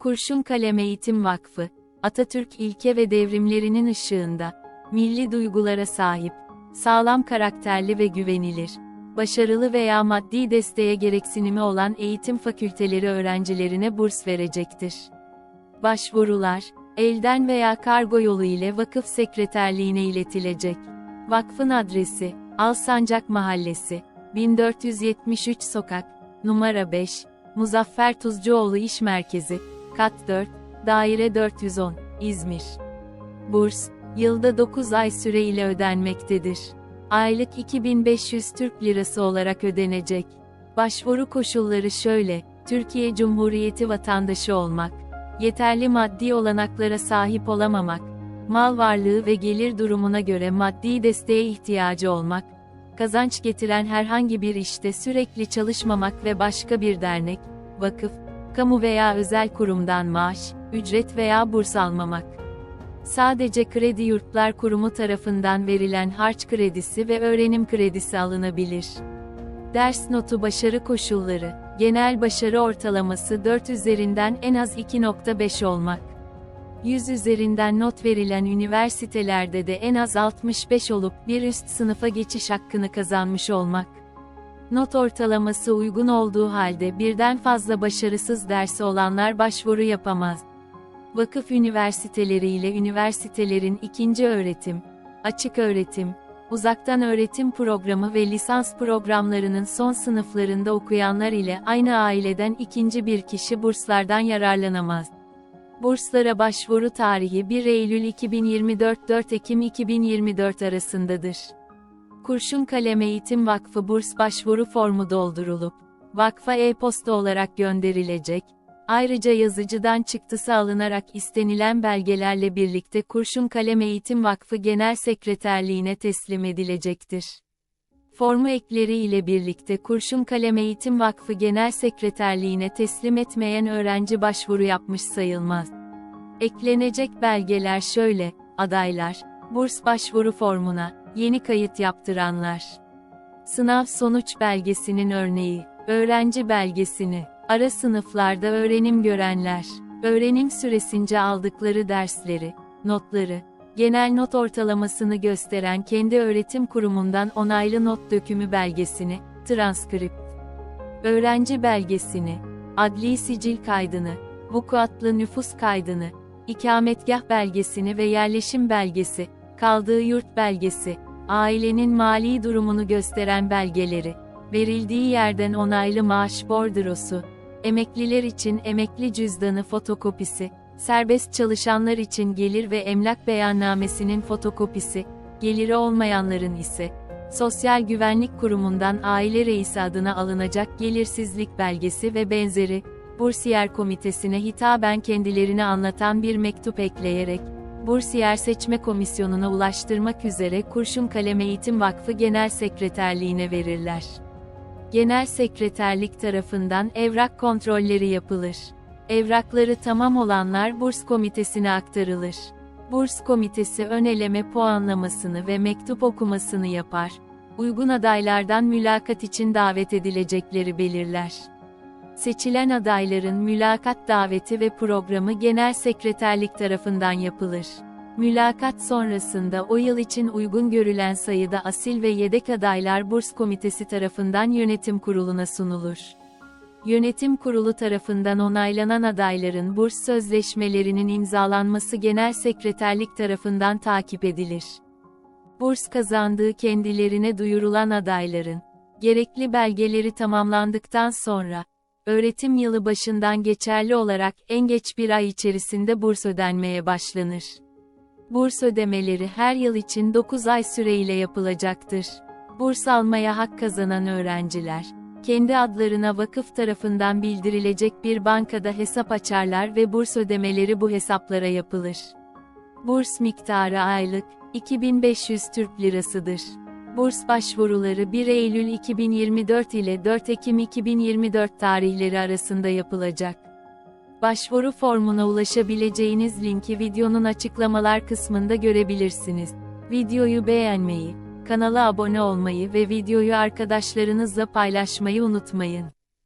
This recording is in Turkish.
Kurşun Kalem Eğitim Vakfı, Atatürk ilke ve devrimlerinin ışığında, milli duygulara sahip, sağlam karakterli ve güvenilir, başarılı veya maddi desteğe gereksinimi olan eğitim fakülteleri öğrencilerine burs verecektir. Başvurular, elden veya kargo yolu ile vakıf sekreterliğine iletilecek. Vakfın adresi, Alsancak Mahallesi, 1473 Sokak, numara 5, Muzaffer Tuzcuoğlu İş Merkezi, Kat 4, Daire 410, İzmir. Burs, yılda 9 ay süre ile ödenmektedir. Aylık 2500 Türk Lirası olarak ödenecek. Başvuru koşulları şöyle, Türkiye Cumhuriyeti vatandaşı olmak, yeterli maddi olanaklara sahip olamamak, mal varlığı ve gelir durumuna göre maddi desteğe ihtiyacı olmak, kazanç getiren herhangi bir işte sürekli çalışmamak ve başka bir dernek, vakıf, kamu veya özel kurumdan maaş, ücret veya burs almamak. Sadece Kredi Yurtlar Kurumu tarafından verilen harç kredisi ve öğrenim kredisi alınabilir. Ders notu başarı koşulları, genel başarı ortalaması 4 üzerinden en az 2.5 olmak. 100 üzerinden not verilen üniversitelerde de en az 65 olup bir üst sınıfa geçiş hakkını kazanmış olmak. Not ortalaması uygun olduğu halde birden fazla başarısız dersi olanlar başvuru yapamaz. Vakıf üniversiteleri ile üniversitelerin ikinci öğretim, açık öğretim, uzaktan öğretim programı ve lisans programlarının son sınıflarında okuyanlar ile aynı aileden ikinci bir kişi burslardan yararlanamaz. Burslara başvuru tarihi 1 Eylül 2024-4 Ekim 2024 arasındadır. Kurşun Kalem Eğitim Vakfı burs başvuru formu doldurulup, vakfa e-posta olarak gönderilecek, ayrıca yazıcıdan çıktısı alınarak istenilen belgelerle birlikte Kurşun Kalem Eğitim Vakfı Genel Sekreterliğine teslim edilecektir. Formu ekleri ile birlikte Kurşun Kalem Eğitim Vakfı Genel Sekreterliğine teslim etmeyen öğrenci başvuru yapmış sayılmaz. Eklenecek belgeler şöyle, adaylar, burs başvuru formuna, yeni kayıt yaptıranlar. Sınav sonuç belgesinin örneği, öğrenci belgesini, ara sınıflarda öğrenim görenler, öğrenim süresince aldıkları dersleri, notları, genel not ortalamasını gösteren kendi öğretim kurumundan onaylı not dökümü belgesini, transkript, öğrenci belgesini, adli sicil kaydını, vukuatlı nüfus kaydını, ikametgah belgesini ve yerleşim belgesi, kaldığı yurt belgesi, ailenin mali durumunu gösteren belgeleri, verildiği yerden onaylı maaş bordrosu, emekliler için emekli cüzdanı fotokopisi, serbest çalışanlar için gelir ve emlak beyannamesinin fotokopisi, geliri olmayanların ise, Sosyal Güvenlik Kurumu'ndan aile reisi adına alınacak gelirsizlik belgesi ve benzeri, Bursiyer Komitesi'ne hitaben kendilerini anlatan bir mektup ekleyerek, Bursiyer Seçme Komisyonu'na ulaştırmak üzere Kurşun Kalem Eğitim Vakfı Genel Sekreterliğine verirler. Genel Sekreterlik tarafından evrak kontrolleri yapılır. Evrakları tamam olanlar Burs Komitesi'ne aktarılır. Burs Komitesi ön eleme puanlamasını ve mektup okumasını yapar. Uygun adaylardan mülakat için davet edilecekleri belirler. Seçilen adayların mülakat daveti ve programı Genel Sekreterlik tarafından yapılır. Mülakat sonrasında o yıl için uygun görülen sayıda asil ve yedek adaylar Burs Komitesi tarafından yönetim kuruluna sunulur. Yönetim kurulu tarafından onaylanan adayların burs sözleşmelerinin imzalanması Genel Sekreterlik tarafından takip edilir. Burs kazandığı kendilerine duyurulan adayların, gerekli belgeleri tamamlandıktan sonra, öğretim yılı başından geçerli olarak en geç bir ay içerisinde burs ödenmeye başlanır. Burs ödemeleri her yıl için 9 ay süreyle yapılacaktır. Burs almaya hak kazanan öğrenciler, kendi adlarına vakıf tarafından bildirilecek bir bankada hesap açarlar ve burs ödemeleri bu hesaplara yapılır. Burs miktarı aylık 2500 Türk Lirasıdır. Burs başvuruları 1 Eylül 2024 ile 4 Ekim 2024 tarihleri arasında yapılacak. Başvuru formuna ulaşabileceğiniz linki videonun açıklamalar kısmında görebilirsiniz. Videoyu beğenmeyi, kanala abone olmayı ve videoyu arkadaşlarınızla paylaşmayı unutmayın.